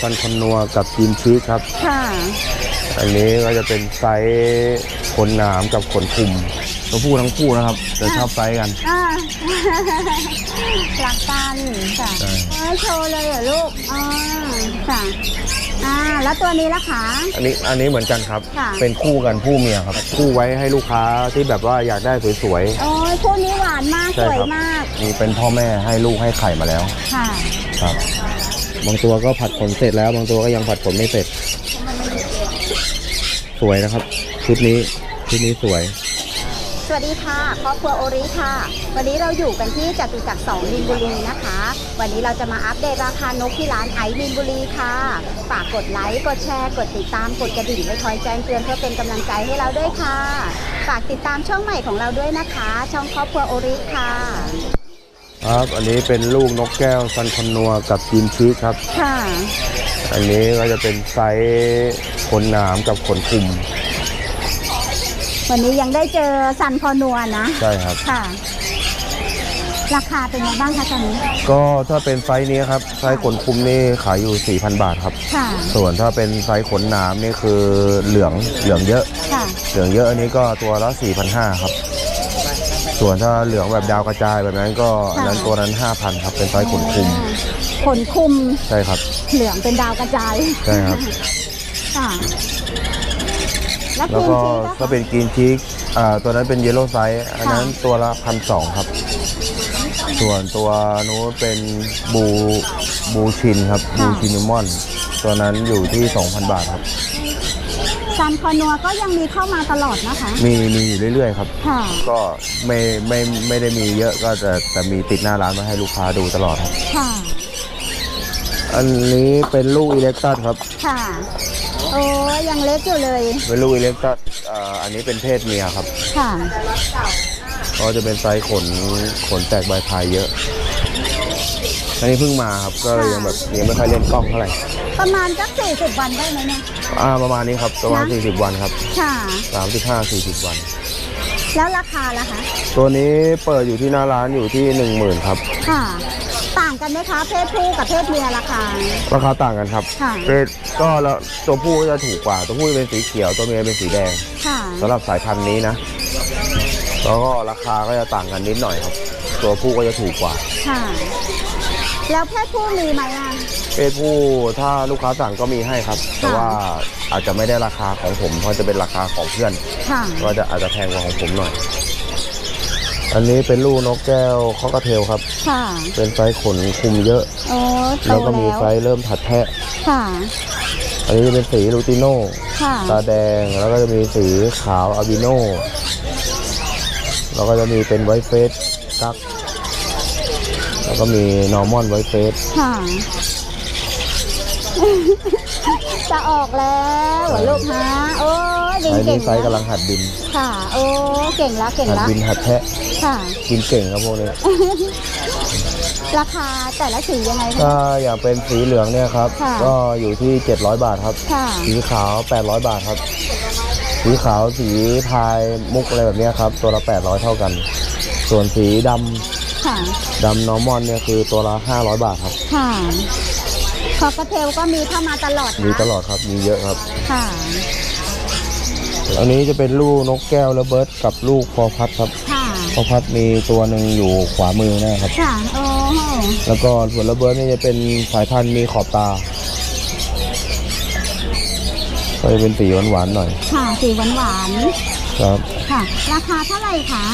ซันคอนนัวกับจีนชีสครับ ค่ะ อันนี้ก็จะเป็นไซส์ขนหนามกับขนคุมตัวผู้ทั้งคู่นะครับจะชอบไซส์กัน อ่าหลักกันค่ะใช่ เออโชว์เลยเหรอลูกอ่าค่ะ อ่า แล้วตัวนี้ล่ะคะ อันนี้อันนี้เหมือนกันครับ ค่ะ เป็นคู่กันคู่เมียครับ คู่ไว้ให้ลูกค้าที่แบบว่าอยากได้สวย โอ้ยคู่นี้หวานมาก ใช่สวยครับ มาก ๆ มีเป็นพ่อแม่ให้ลูกให้ไข่มาแล้วค่ะ ครับ บางตัวก็ผัดขนเสร็จแล้ว บางตัวก็ยังผัดขนไม่เสร็จ สวยนะครับ ชุดนี้ชุดนี้สวย สวัสดีค่ะครอบครัวโอริค่ะ วันนี้เราอยู่กันที่จตุจักรสองมินบุรีนะคะ วันนี้เราจะมาอัปเดตราคานกที่ร้านไอมินบุรีค่ะ ฝากกดไลค์กดแชร์ กดติดตามกดกระดิ่งไว้คอยแจ้งเตือนเพื่อเป็นกำลังใจให้เราด้วยค่ะ ฝากติดตามช่องใหม่ของเราด้วยนะคะ ช่องครอบครัวโอริค่ะ ครับ อันนี้เป็นลูกนกแก้วซันคอนนัวกับจีนชีสครับ ค่ะ อันนี้ก็จะเป็นไซส์ขนหนามกับขนคุมวันนี้ยังได้เจอซันพอนัวนะ ใช่ครับ ค่ะ ราคาเป็นไงบ้างคะตอนนี้ ก็ถ้าเป็นไซส์นี้ครับ ไซส์ขนคุมนี่ขายอยู่ 4,000 บาทครับ ค่ะ ส่วนถ้าเป็นไซส์ขนหนามนี่คือเหลืองเหลืองเยอะ ค่ะ เหลืองเยอะอันนี้ก็ตัวละ4,500ครับ ส่วนถ้าเหลืองแบบดาวกระจายแบบนั้นก็อันนั้นตัวนั้น 5,000ครับเป็นไซส์ขนคุมขนคุมใช่ครับ เหลืองเป็นดาวกระจายใช่ครับค่ะแล้วแล้วกินก็ชีสถ้าเป็นกรีนชีกอ่าตัวนั้นเป็นเยลโล่ไซส์อันนั้นตัวละพันสองครับ ส่วนตัวนู้นเป็นบูบูชินครับบูชินิมอน ตัวนั้นอยู่ที่ 2,000 บาทครับ ซันคอนัวก็ยังมีเข้ามาตลอดนะคะ มีมีอยู่เรื่อยๆครับ ค่ะ ก็ไม่ไม่ไม่ได้มีเยอะก็จะแต่มีติดหน้าร้านมาให้ลูกค้าดูตลอดครับ ค่ะ อันนี้เป็นลูกอิเล็กตัสครับค่ะ โอ้ยยังเล็กอยู่เลย เป็นลูกอิเล็กตัสอ่าอันนี้เป็นเพศเมียครับค่ะ ก็จะเป็นไซส์ขนขนแตกใบพายเยอะ อันนี้เพิ่งมาครับก็เลยยังแบบยังไม่ค่อยเล่นกล้องเท่าไหร่ประมาณสักสี่สิบวันได้ไหมเนี่ย อ่าประมาณนี้ครับประมาณนะ40วันครับค่ะ35 40วัน แล้วราคาล่ะคะ ตัวนี้เปิดอยู่ที่หน้าร้านอยู่ที่10,000ครับค่ะ ต่างกันไหมคะ เพศผู้กับเพศเมียราคา ราคาต่างกันครับค่ะเพศก็แล้วตัวผู้ก็จะถูกกว่า ตัวผู้จะเป็นสีเขียว ตัวเมียเป็นสีแดงค่ะ สำหรับสายพันธุ์นี้นะ แล้วก็ราคาก็จะต่างกันนิดหน่อยครับ ตัวผู้ก็จะถูกกว่า ค่ะ แล้วเพศผู้มีไหมอะ เพศผู้ถ้าลูกค้าสั่งก็มีให้ครับ แต่ค่ะว่าอาจจะไม่ได้ราคาของผมเพราะจะเป็นราคาของเพื่อน ค่ะ ก็จะอาจจะแพงกว่าของผมหน่อย อันนี้เป็นลูกนกแก้วข้อกระเทลครับ ค่ะเป็นไซส์ขนคุมเยอะ โอ้โตแล้วก็มีแล้วไซส์เริ่มถัดแทะ ค่ะ อันนี้จะเป็นสีลูติโน่ ค่ะ ตาแดงแล้วก็จะมีสีขาวอาบิโน่แล้วก็จะมีเป็นไวท์เฟสกัก แล้วก็มีนอร์มอนไวท์เฟสค่ะ จะออกแล้วเหรอลูกฮะโอ้ยบินไซส์เก่นี้งไซส์นะกำลังหัดบิน ค่ะ โอ้เก่งแล้วเก่งหัดแล้วบินหัดแทะค่ะบินเก่งครับพวกนี้ราคาแต่ละสียังไงคะ ถ้าอยากเป็นสีเหลืองเนี่ยครับ ค่ะ ก็อยู่ที่ 700 บาทครับ ค่ะ สีขาว 800 บาทครับ สีขาวสีพายมุกอะไรแบบเนี้ยครับ ตัวละ 800 เท่ากัน ส่วนสีดำ ค่ะดำนอร์มอนเนี่ยคือตัวละ500 บาทครับ ค่ะคอกเทลก็มีเข้ามาตลอดนะมีตลอดครับมีเยอะครับ ค่ะ อันนี้จะเป็นลูกนกแก้วและเบิร์ดกับลูกพอพัดครับค่ะพอพัดมีตัวหนึ่งอยู่ขวามือนะครับ ค่ะโอ้โหแล้วก็ส่วนระเบิร์ดนี่จะเป็นสายพันธุ์มีขอบตาก็จะเป็นสีหวานๆหน่อย ค่ะสีหวานหวานครับๆ ค่ะ ราคาเท่าไหร่คะ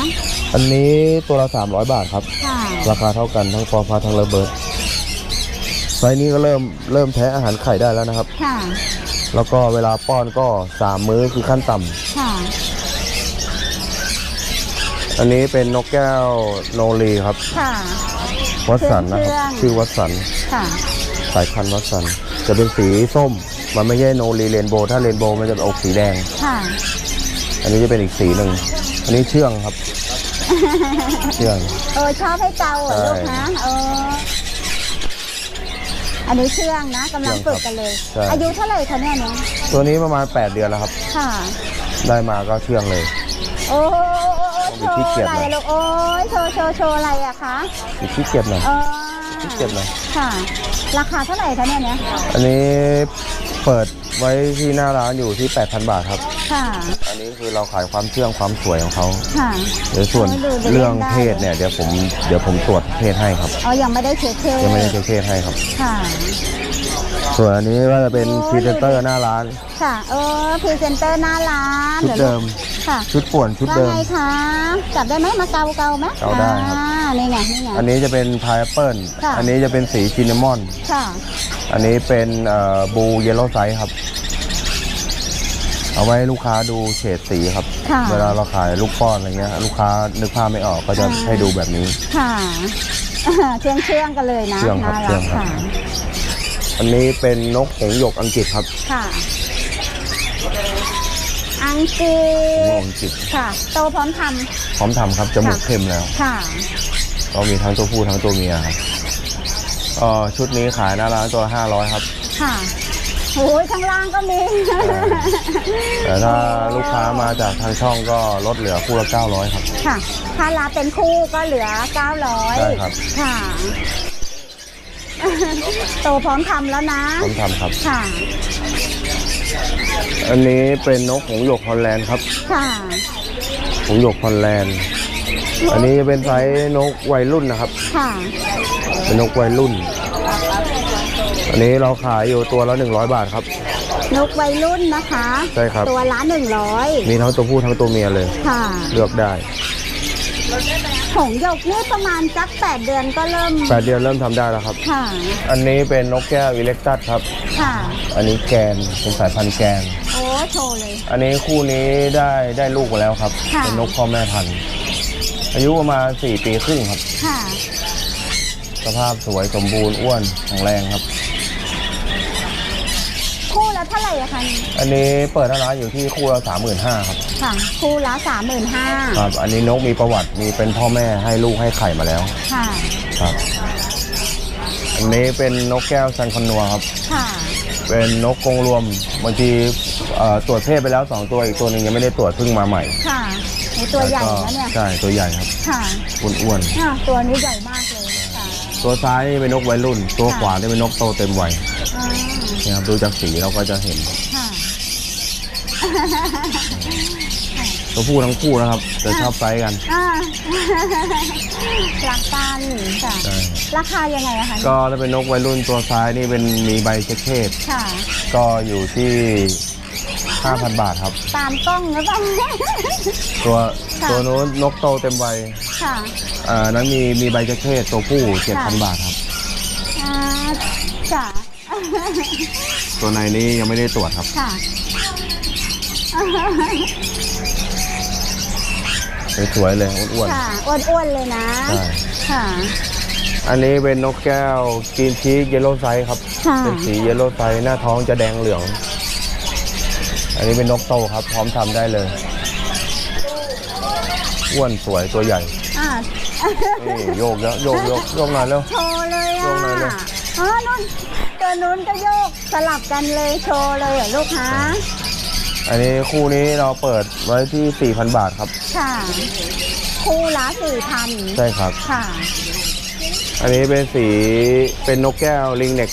อันนี้ตัวละ300 บาทครับ ค่ะ ราคาเท่ากันทั้งฟอร์ฟาทั้งระเบิดไซส์นี้ก็เริ่มเริ่มแท้อาหารไข่ได้แล้วนะครับ ค่ะ แล้วก็เวลาป้อนก็สามมื้อคือขั้นต่ำค่ะ อันนี้เป็นนกแก้วโนรีครับ ค่ะ วัดสันนะครับ เครื่อง ชื่อวัดสัน ค่ะ สายพันธุ์วัดสัน จะเป็นสีส้ม มันไม่ใช่โนรีเรนโบว์ถ้าเรนโบว์มันจะเป็นออกสีแดง ค่ะ อันนี้จะเป็นอีกสีหนึ่ง อันนี้เชื่องครับ เชื่อง เออชอบให้เกาเหรอใช่ลูกนะเอออันนี้เชื่องนะกำลังฝึกกันเลย ใช่ อายุเท่าไหร่คะเนี่ยเนี่ยตัวนี้ประมาณ 8 เดือนแล้วครับ ค่ะ ได้มาก็เชื่องเลย โอ้โหโชผมขี้ว์เกียจอะไรนะอะลูกโอ้ยโชว์โชว์โชว์อะไรอะคะอีกขี้เกียจหน่อยเออเจ็บเลยค่ะ ราคาเท่าไหร่คะเนี่ยเนี่ยอันนี้เปิดไว้ที่หน้าร้านอยู่ที่ 8,000 บาทครับ ค่ะ อันนี้คือเราขายความเชื่องความสวยของเขาค่ะ เดี๋ยวส่วนเอาดูดูเรื่องได้ เพศเนี่ยเดี๋ยวผมเดี๋ยวผมตรวจเพศให้ครับเอายังไม่ได้เช็คเพศยังไม่ได้เช็คเพศให้ครับ ค่ะ ส่วนอันนี้ก็จะเป็นโอ้พรีเซนเตอร์หน้าร้าน ค่ะ เออพรีเซนเตอร์หน้าร้านชุดเดิม ค่ะชุดป่วนชุดว่าเดิม ไงคะจับได้ไหมมาเกาเกาไหมเกาได้ครับ อ่านี่ไงนี่ไง อันนี้จะเป็นพายแอปเปิลค่ะ อันนี้จะเป็นสีจินนามอน ค่ะ อันนี้เป็นบูเยลโล่ไซส์ครับ เอาไว้ให้ลูกค้าดูเฉดสีครับ ค่ะ เวลาเราขายลูกป้อนอะไรเงี้ยลูกค้านึกภาพไม่ออกก็จะอ่าให้ดูแบบนี้ ค่ะเชื่องเชื่องๆกันเลยนะเชื่องครับน่าเชื่รัอกงครับค่ะอันนี้เป็นนกหงส์หยกอังกฤษครับค่ะ อังกฤหงส์หยกษอังกฤษค่ะ โตพร้อมทพร้อมทำครับจมูกค่ะเข้มแล้วำค่ะ ก็มีทั้งตัวผู้ทั้งตัวเมียครับก็ชุดนี้ขายหน้าร้านตัวละ500ครับ ค่ะ โอ้ยข้างล่างก็มี แต่ถ้าลูกค้ามาจากทางช่องก็ลดเหลือคู่ละ900 ครับ ค่ะ ถ้ารับเป็นคู่ก็เหลือ 900ใช่ครับ ค่ะ โตพร้อมทำแล้วนะ พร้อมทำครับ ค่ะ อันนี้เป็นนกหงส์หยกฮอลแลนด์ครับค่ะหงส์หยกฮอลแลนด์ อันนี้จะเป็นไซส์นกวัยรุ่นนะครับ ค่ะ เป็นนกวัยรุ่น อันนี้เราขายอยู่ตัวละ100 บาทครับ นกวัยรุ่นนะคะ ใช่ครับ ตัวละหนึ่งร้อยมีทั้งตัวผู้ทั้งตัวเมียเลย ค่ะเลือกได้หงส์หยกนี่ประมาณสักแปดเดือนก็เริ่ม แปดเดือนเริ่มทำได้แล้วครับ ค่ะ อันนี้เป็นนกแก้วอิเล็กตัสครับ ค่ะ อันนี้แกนเป็นสายพันธุ์แกน โอ้โชว์เลย อันนี้คู่นี้ได้ได้ลูกมาแล้วครับ ค่ะ เป็นนกพ่อแม่พันธุ์อายุประมาณ4ปีครึ่งครับ ค่ะ สภาพสวยสมบูรณ์อ้วนแข็งแรงครับคู่ละเท่า ไหร่อะคะนี่อันนี้เปิดร้านอยู่ที่คู่ละสามหมื่นห้าครับค่ะคู่ละสามหมื่นห้าครับ อันนี้นกมีประวัติมีเป็นพ่อแม่ให้ลูกให้ไข่มาแล้วค่ะครับ อันนี้เป็นนกแก้วซันคอนนัวครับ ค่ะ เป็นนกกรงรวมบางทีเอ่อตรวจเพศไปแล้วสองตัวอีกตัวหนึ่งยังไม่ได้ตรวจเพิ่งมาใหม่ค่ะในตัวใหญ่แล้วก็นะเนี่ยใช่ตัวใหญ่ครับค่ะอ้วนอะตัวนี้ใหญ่มากเลยค่ะ ๆตัวซ้ายนี่เป็นนกวัยรุ่น ตัวขวานี่เป็นนกโตเต็มวัยอ่า เนี่ยครับดูจากสีเราก็จะเห็นค่ะตัวผู้ทั้งคู่นะครับจะชอบไซส์กันอ่าหลักการค่ะใช่ราคายังไงอะคะก็ถ้าเป็นนกวัยรุ่นตัวซ้ายนี่เป็นมีใบเช็คเพศค่ะ ก็อยู่ที่ 5,000 บาทครับ ตามกล้องหรือเปล่า ตัวค่ะ ตัวนู้นนกโตเต็มวัยค่ะอ่านั้นมีมีใบเช็คเพศตัวผู้ 7,000 บาทครับ อ่าค่ะ ตัวในนี้ยังไม่ได้ตรวจครับ ค่ะ สวยๆเลยอ้วนค่ะอ้วนๆเลยนะ ๆใช่ ค่ะ อันนี้เป็นนกแก้วกินชีสเยลโล่ไซส์ครับ ค่ะ เป็นสีเยลโล่ไซส์หน้าท้องจะแดงเหลือง อันนี้เป็นนกโตครับ พร้อมทำได้เลย อ้วนสวยตัวใหญ่อ่านี่โยกเยอะโยกโยกโยกหน่อยเร็ว โชว์เลยโยอะกหน่อยเลย อ๋อนุ่น ตัวนู้นก็โยกสลับกันเลยโชว์เลยเหรอลูกค้าอันนี้คู่นี้เราเปิดไว้ที่ 4,000 บาทครับ ค่ะ คู่ละสี่พันใช่ครับ ค่ะ อันนี้เป็นสีเป็นนกแก้วลิงเน็ก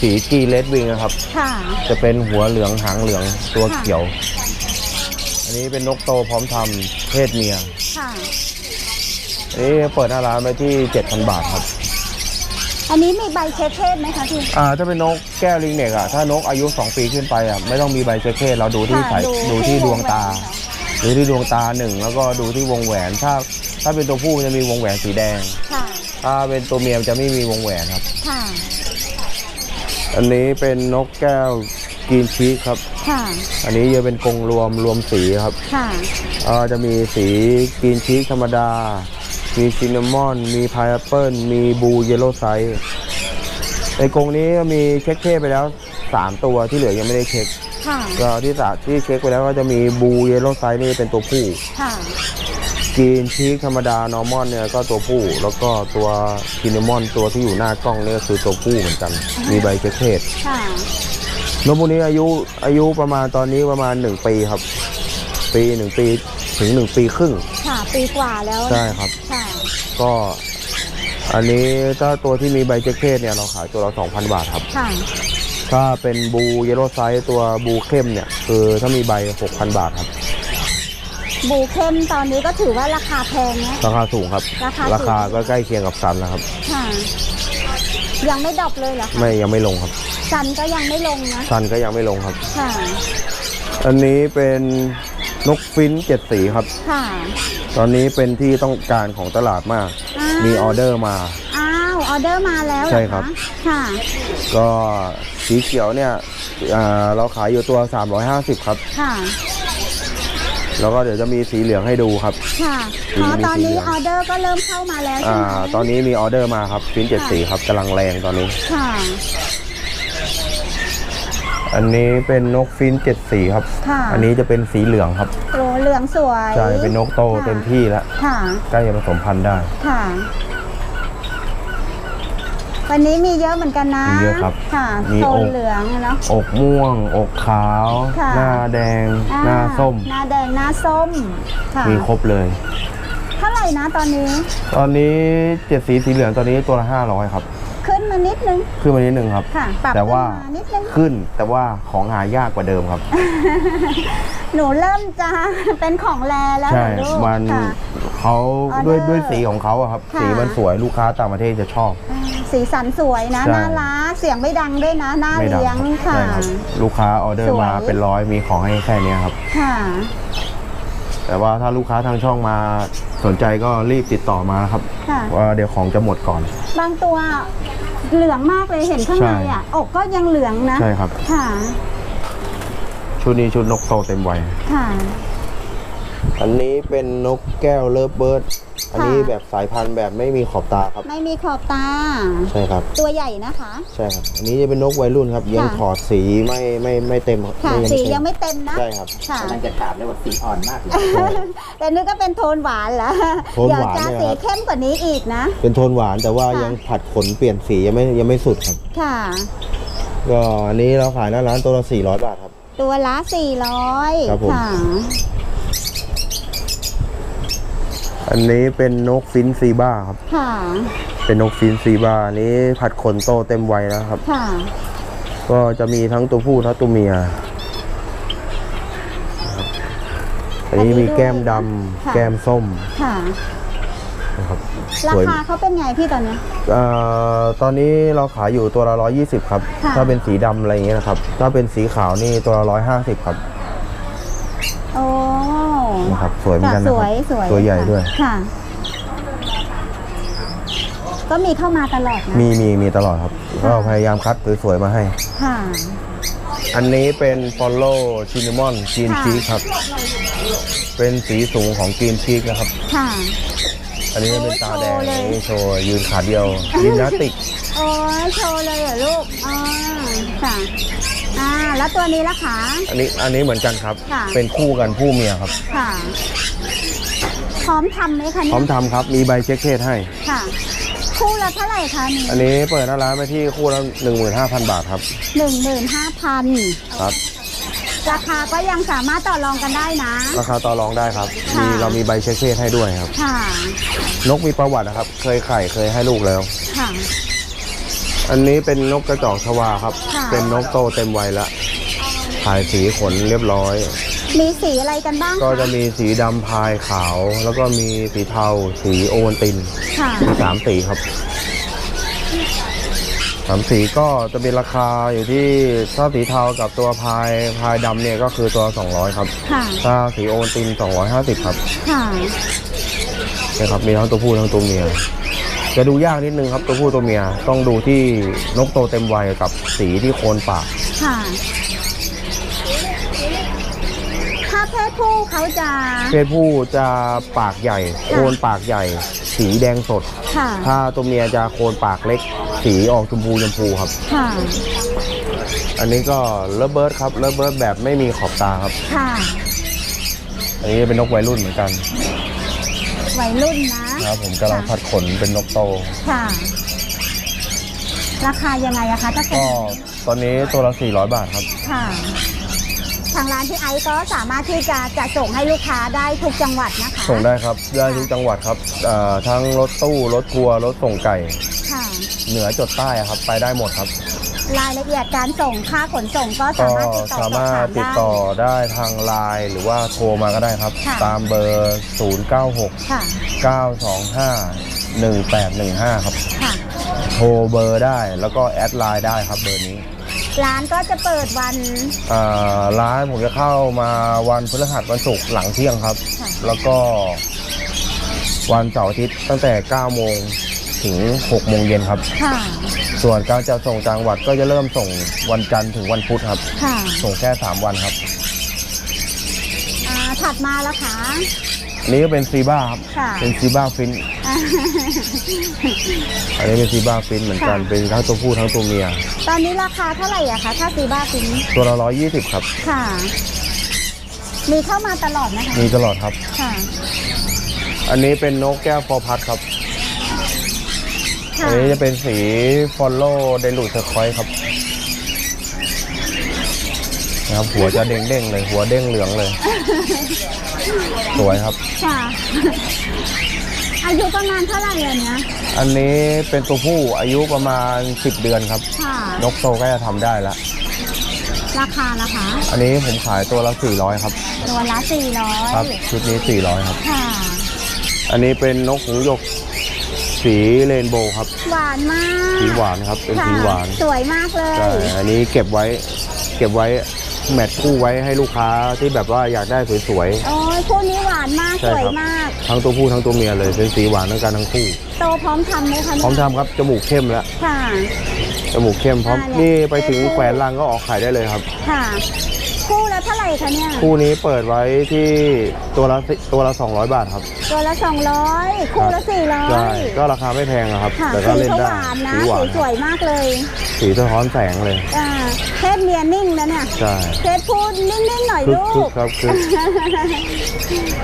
สีกีเลดวิงนะครับ ค่ะ จะเป็นหัวเหลืองหางเหลืองตัวค่ะเขียว อันนี้เป็นนกโตพร้อมทำเพศเมียค่ะ อันนี้เปิดหน้าร้านไปที่ 7,000 บาทครับ อันนี้มีใบเช็คเพศไหมคะพี่ อ่าถ้าเป็นนกแก้วลิงเน็กอะถ้านกอายุ 2 ปีขึ้นไปอะไม่ต้องมีใบเช็คเพศเราดูที่ค่ะสายดูดูที่ที่ดวงตา วงแหวนค่ะดูที่ดวงตาหนึ่งแล้วก็ดูที่วงแหวน ถ้าถ้าเป็นตัวผู้มันจะมีวงแหวนสีแดง ค่ะ ถ้าเป็นตัวเมียมันจะไม่มีวงแหวนครับ ค่ะ อันนี้เป็นนกแก้วกรีนชีสครับ ค่ะ อันนี้จะเป็นกรงรวมรวมสีครับค่ะ อ่าจะมีสีกรีนชีสธรรมดา มีซินนามอน มีพายแอปเปิลมีบูเยลโล่ไซส์ในกรงนี้ก็มีเช็คเพศไปแล้ว 3 ตัวที่เหลือยังไม่ได้เช็ค ค่ะ ก็ที่สาที่เช็คไปแล้วก็จะมีบูเยลโล่ไซส์นี่เป็นตัวผู้ค่ะกรีนชีสธรรมดานอร์มอนเนี่ยก็ตัวผู้ แล้วก็ตัวซินนามอนตัวที่อยู่หน้ากล้องเนี่ยคือตัวผู้เหมือนกัน มีใบเช็คเพศค่ะ นกพวกนี้อายุอายุประมาณตอนนี้ประมาณ 1 ปีครับ ปีหนึ่งปีถึง 1 ปีครึ่งค่ะ ปีกว่าแล้วนะใช่ครับ ค่ะก็ อันนี้ถ้าตัวที่มีใบแจ็คเก็ตเนี่ยเราขายตัวละ2,000 บาทครับ ค่ะถ้าเป็นบูเยลโล่ไซส์ตัวบูเข้มเนี่ย คือถ้ามีใบ 6,000 บาทครับ บูเข้มตอนนี้ก็ถือว่าราคาแพงนะ ราคาสูงครับ ราคาสูงราคาก็ใกล้เคียงกับซันนะครับ ค่ะ ยังไม่ดรอปเลยเหรอคะไม่ยังไม่ลงครับซันก็ยังไม่ลงนะ ซันก็ยังไม่ลงครับ ค่ะ อันนี้เป็นนกฟินช์เจ็ดสีครับ ค่ะ ตอนนี้เป็นที่ต้องการของตลาดมาก อ้าวมีออเดอร์มา อ้าวออเดอร์มาแล้วเหอใช่ครับะค่ะ ก็สีเขียวเนี่ยอ่าเราขายอยู่ตัว 350 ครับ ค่ะ แล้วก็เดี๋ยวจะมีสีเหลืองให้ดูครับ ค่ะมีอ๋อมีตอนนี้สีเหลืองออเดอร์ก็เริ่มเข้ามาแล้วใช่อ่า ไหมตอนนี้มีออเดอร์มาครับฟินช์เจ็ดสีครับกำลังแรงตอนนี้ ค่ะ อันนี้เป็นนกฟินช์เจ็ดสีครับ ค่ะ อันนี้จะเป็นสีเหลืองครับ โอ้เหลืองสวยใช่ เป็นนกโตค่ะเต็มที่แล้ว ค่ะ ใกล้จะผสมพันธุ์ได้ ค่ะ วันนี้มีเยอะเหมือนกันนะมีเยอะครับค่ะมีโทอนกเหลืองอะเนาะ อกม่วง อกขาว ค่ะ หน้าแดง อ่หน้าส้ม หน้าแดงหน้าส้ม ค่ะ มีครบเลย เท่าไหร่นะตอนนี้ ตอนนี้เจ็ดสีสีเหลืองตอนนี้ตัวละห้าร้อยครับ ขึ้นมานิดนึง ขึ้นมานิดนึงครับ ค่ะปรับแต่ว่าขึ้นมานิดนึง ขึ้นแต่ว่าของหายากกว่าเดิมครับ หนูเริ่มจะเป็นของแรแล้วเหรใช่อลูกมันค่ะ เขาออเดอร์ด้วยด้วยสีของเขาอะครับ ค่ะ สีมันสวยลูกค้าต่างประเทศจะชอบ อ่าสีสันสวยนะใช่ น่ารักเสียงไม่ดังด้วยนะหน้าไม่ดัเลี้ยงครับค่ะ ใช่ครับลูกค้าออเดอสร์วย มาเป็นร้อยมีของให้แค่เนี้ยครับ ค่ะ แต่ว่าถ้าลูกค้าทางช่องมาสนใจก็รีบติดต่อมานะครับค่ะ ว่าเดี๋ยวของจะหมดก่อน บางตัวเหลืองมากเลยเห็นข้างในอะ อกก็ยังเหลืองนะ ใช่ครับ ค่ะ ชุดนี้ชุดนกโตเต็มวัยค่ะ อันนี้เป็นนกแก้วเลิฟเบิร์ด อันนี้ค่ะแบบสายพันธุ์แบบไม่มีขอบตาครับ ไม่มีขอบตา ใช่ครับ ตัวใหญ่นะคะ ใช่ครับ อันนี้จะเป็นนกวัยรุ่นครับ ยังค่ะถอดสีไม่ไม่ไม่เต็มครับค่ะไม่สีเต็มยังไม่เต็มนะ ใช่ครับค่ะกำลังจะถามเลยว่าสีอ่อนมากเลยแต่นึกก็เป็นโทนหวานแล้วโทนอยาหกวานจะเนี่ยสีครับเข้มกว่านี้อีกนะ เป็นโทนหวานแต่ว่าค่ะยังผัดขนเปลี่ยนสียังไม่ยังไม่สุดครับ ค่ะ ก็อันนี้เราขายหน้าร้านตัวละ400 บาทครับ ตัวละ400ครับผมค่ะ อันนี้เป็นนกฟินซีบ้าครับ ค่ะ เป็นนกฟินซีบ้าอันนี้ผัดขนโตเต็มวัยแล้วครับ ค่ะ ก็จะมีทั้งตัวผู้ทั้งตัวเมียนะครับอันนี้มีแก้มดค่ะำแก้มส้มค่ะ นะครับราสวยคาเขาเป็นไงพี่ตอนเนี้ย เอ่อตอนนี้เราขายอยู่ตัวละ120 ครับ ค่ะ ถ้าเป็นสีดำอะไรอย่างเงี้ยนะครับ ถ้าเป็นสีขาวนี่ตัวละ150 ครับ โอ้ นะครับสวยเหมือนกันสนะควรับยสวยตัวใหญ่ค่ะด้วย ค่ะ ก็มีเข้ามาตลอดนะมีมีมีตลอดครับ ก็พยายามคัดสวยๆมาให้ ค่ะ อันนี้เป็น follow cinnamon green ค่ะ cheek ครับ เป็นสีสูงของ green cheek นะครับ ค่ะ อันนี้เป็นตาแดงโชว์เลยอันนี้โชว์ยืนขาเดียวยิมนาสติก โอ้ยโชว์เลยเหรอลูกอ๋อค่ะ อ่าแล้วตัวนี้ล่ะคะ อันนี้อันนี้เหมือนกันครับ ค่ะ เป็นคู่กันผู้เมียครับ ค่ะ พร้อมทำไหมคะพเนี่ร้อยมทำครับ มีใบเช็คเคสให้ ค่ะ คู่ละเท่าไหร่คะนี่อันนี้เปิดหน้าร้านไปที่คู่ละ15,000 บาทครับ หนึ่งหมื่นห้าพันครับ ราคาก็ยังสามารถต่อรองกันได้นะ ราคาต่อรองได้ครับ ค่ะ มีเรามีใบเช็คเคสให้ด้วยครับ ค่ะ นกมีประวัตินะครับ เคยไข่เคยให้ลูกแล้ว ค่ะ อันนี้เป็นนกกระจอกชวาครับ ค่ะ เป็นนกโตเต็มวัยแล้วถ่ายสีขนเรียบร้อย มีสีอะไรกันบ้างก็คะจะมีสีดำพายขาว แล้วก็มีสีเทา สีโอวัลติน ค่ะ มีสามสีครับสามสีก็จะเป็นราคาอยู่ที่ถ้าสีเทากับตัวพายพายดำเนี่ยก็คือตัว 200 ครับ ค่ะ ถ้าสีโอวัลติน 250 ครับค่ะ นะครับมีทั้งตัวผู้ทั้งตัวเมีย จะดูยากนิดนึงครับตัวผู้ตัวเมียต้องดูที่นกโตเต็มวัยกับสีที่โคนปาก ค่ะ ถ้าเพศผู้เขาจะ เพศผู้จะปากใหญ่ โคนปากใหญ่ สีแดงสด ค่ะ ถ้าตัวเมียจะโคนปากเล็ก สีออกชมพูชมพูครับ ค่ะ อันนี้ก็เลเบิร์ดครับเลเบิร์ดแบบไม่มีขอบตาครับ ค่ะ อันนี้เป็นนกวัยรุ่นเหมือนกัน วัยรุ่นนะนะ ครับผมกำลังพัดขนเป็นนกโต ค่ะ ราคายังไงอะคะถ้าเป็ก็นตอนนี้ตัวละ 400 บาทครับ ค่ะ ทางร้านที่ไอซ์ก็สามารถที่จะจะส่งให้ลูกค้าได้ทุกจังหวัดนะคะส่งได้ครับ ได้ทุกจังหวัดครับเอ่อทั้งรถตู้ รถทัวร์ รถส่งไก่ ค่ะ เหนือจดใต้อะครับ ไปได้หมดครับ รายละเอียดการส่งค่าขนส่งก็ก็สามารถติดต่อสาสอบมารถติดต่อถามได้ได้ทางไลน์หรือว่าโทรมาก็ได้ครับ ค่ะ ตามเบอร์ 096 ค่ะ 925 1815 ครับ ค่ะ โทรเบอร์ได้แล้วก็แอดไลน์ได้ครับเบอร์นี้ร้านก็จะเปิดวัน อ่าร้านผมจะเข้ามาวันพฤหัสวันศุกร์หลังเที่ยงครับ ค่ะ แล้วก็วันเสาร์อาทิตย์ตั้งแต่ 9 โมง ถึง6โมงเย็นครับ ค่ะ ส่วนการจะส่งจังหวัดก็จะเริ่มส่งวันจันทร์ถึงวันพุธครับ ค่ะส่งแค่ 3 วันครับอ่าถัดมาแล้วค่ะอันนี้ก็เป็นซีบ้าครับ ค่ะเป็นซีบ้าฟินอันนี้เป็นซีบ้าฟินเหมือนกันค่ะเป็นทั้งตัวผู้ทั้งตัวเมีย ตอนนี้ราคาเท่าไหร่อะคะถ้าซีบ้าฟินตัวละ120 ครับ ค่ะ มีเข้ามาตลอดนะคะมีตลอดครับ ค่ะ อันนี้เป็นนกแก้วฟอร์พัดครับค่ะ อันนี้จะเป็นสีฟอลโล่เดลูเทอร์คอยครับนะครับหัวจะเด้งๆเลย หัวเด้งเหลืองเลย สวยครับ ค่ะ อายุประมาณเท่าไหร่อันเนี้ยอันนี้เป็นตัวผู้อายุประมาณ 10 เดือนครับ ค่ะ นกโตก็จะทำได้แล้วราคานะคะ อันนี้ผมขายตัวละ 400 ครับ ตัวละสี่ร้อยครับ ชุดนี้ 400 ครับ ค่ะ อันนี้เป็นนกหูหยก สีเรนโบว์ครับ หวานมากสีหวานครับเป็นค่ะสีหวานสวยมากเลยใช่อันนี้เก็บไว้เก็บไว้แมทคู่ไว้ให้ลูกค้าที่แบบว่าอยากได้สวยโอ้ยคู่นี้หวานมากใช่สวยครับมากๆทั้งตัวผู้ทั้งตัวเมียเลยเป็นสีหวานทั้งกันทั้งคู่โตพร้อมทำไหมคะพร้อมเนี่ยทำครับจมูกเข้มแล้วค่ะจมูกเข้มพร้อมอ่าเนี่ยนี่ไปถึงแขวนรังก็ออกขายได้เลยครับ ค่ะ คู่ละเท่าไหร่คะเนี่ย คู่นี้เปิดไว้ที่ตัวละสิตัวละ 200 บาทครับตัวละสองร้อยคู่ละสี่ร้อใช่ยก็ราคาไม่แพงอะครับ ค่ะแต่ก็สีเล่นเขาได้หวานนะสีหวานสีสวยมากเลยสีสะท้อนแสงเลยอ่าเพศเมียนิ่งนะเนี่ยใช่เพศพูดนิ่งๆหน่อยคึกลูคึกก ครับคึก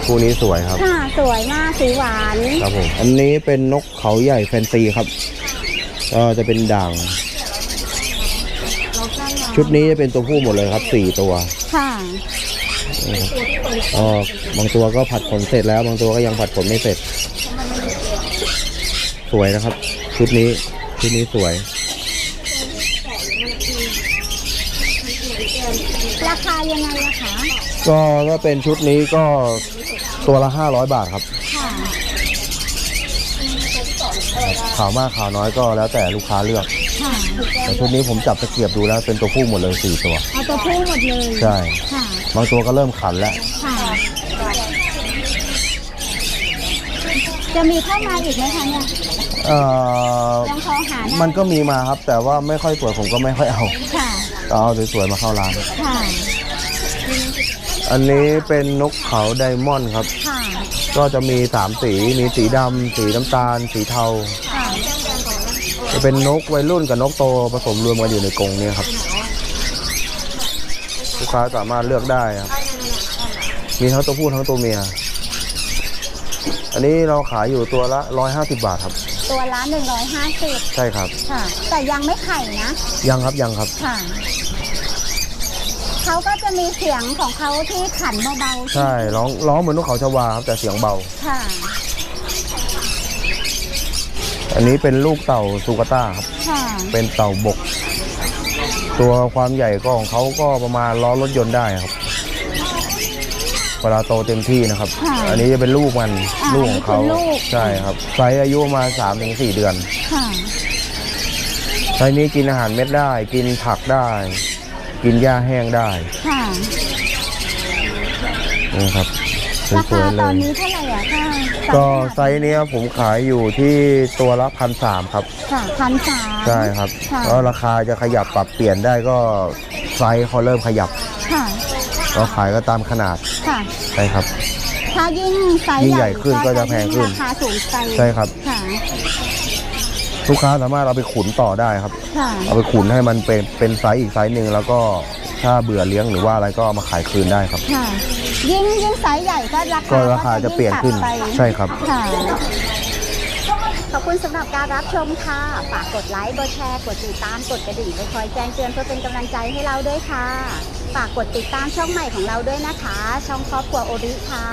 คู่นี้สวยครับค่ะ สวยมากสีหวาน ครับผมอันนี้เป็นนกเขาใหญ่แฟนซีครับก็จะเป็นด่าง ชุดนี้จะเป็นตัวผู้หมดเลยครับสี่ตัวค่ะอ๋อบางตัวก็ผัดขนเสร็จแล้ว บางตัวก็ยังผัดขนไม่เสร็จ สวยนะครับ ชุดนี้ชุดนี้สวย ราคายังไงอะคะก็ก็เป็นชุดนี้ก็ตัวละ500บาทครับค่ะขาวมากขาวน้อยก็แล้วแต่ลูกค้าเลือก ค่ะแต่ชุดนี้ผมจับตะเกียบดูแล้วเป็นตัวผู้หมดเลยสี่ตัว เอาตัวผู้หมดเลยใช่ ค่ะบางตัวก็เริ่มขันแล้ว ค่ะ จะมีเข้ามาอีกไหมคะเนี่ยเอ่อยังพอหาได้มันก็มีมาครับ แต่ว่าไม่ค่อยสวยผมก็ไม่ค่อยเอาค่ะก็เอาสวยๆมาเข้าร้าน ค่ะ อันนี้เป็นนกเขาไดมอนด์ครับ ค่ะ ก็จะมีสามสี มีสีดำสีน้ำตาล สีเทาค่ะ จะเป็นนกวัยรุ่นกับนกโตผสมรวมกันอยู่ในกรงเนี่ยครับ ลูกค้าสามารถเลือกได้ครับ มีทั้งตัวผู้ทั้งตัวเมีย อันนี้เราขายอยู่ตัวละ 150 บาทครับ ตัวละหนึ่งร้อยห้าสิบใช่ครับ ค่ะ แต่ยังไม่ไข่นะ ยังครับยังครับค่ะเขาก็จะมีเสียงของเขาที่ขันเบาๆ ใช่ร้องร้องเหมือนนกเขาชวาครับแต่เสียงเบา ค่ะ อันนี้เป็นลูกเต่าซูกาต้าครับ ค่ะเป็นเต่าบก ตัวความใหญ่ก็ของเขาก็ประมาณล้อรถยนต์ได้ครับเวลาโตเต็มที่นะครับ ค่ะอันนี้จะเป็นลูกมันอ่าลูกของเขาอันนี้คือลูก ใช่ครับไซส์อายุประมาสามถึงสี่เดือน ค่ะ ไซส์นี้กินอาหารเม็ดได้ กินผักได้ กินหญ้าแห้งได้ค่ะนี่ครับสราวยคาๆเลตอนยนี้เท่าไหร่อะค่ะ ก็ไซส์เนี้ยผมขายอยู่ที่ตัวละพันสามครับ ค่ะพันสาม ใช่ครับค่ะแล้วราคาจะขยับปรับเปลี่ยนได้ก็ไซส์เขาเริ่มขยับ ค่ะเราขายก็ตามขนาดค่ะ ใช่ครับ ถ้ายิ่งไซส์ยิ่งใหญ่ขึ้นก็จะแพงขึ้น ราคาสูงไปใช่ครับ ค่ะ ลูกค้าสามารถเอาไปขุนต่อได้ครับ ค่ะ เอาไปขุนให้มันเป็นเป็นไซส์อีกไซส์หนึ่งแล้วก็ถ้าเบื่อเลี้ยงหรือว่าอะไรก็เอามาขายคืนได้ครับ ค่ะ ยิ่งยิ่งไซส์ใหญ่ก็ราคาก็ราคาจะเปลี่ยนขึ้นยิ่งตัดไปใช่ครับ ค่ะขอบคุณสำหรับการรับชมค่ะ ฝากกดไลค์ กดแชร์ กดติดตาม กดกระดิ่งไปคอยแจ้งเตือนเพื่อเป็นกำลังใจให้เราด้วยค่ะ ฝากกดติดตามช่องใหม่ของเราด้วยนะคะ ช่องครอบครัวโอริค่ะ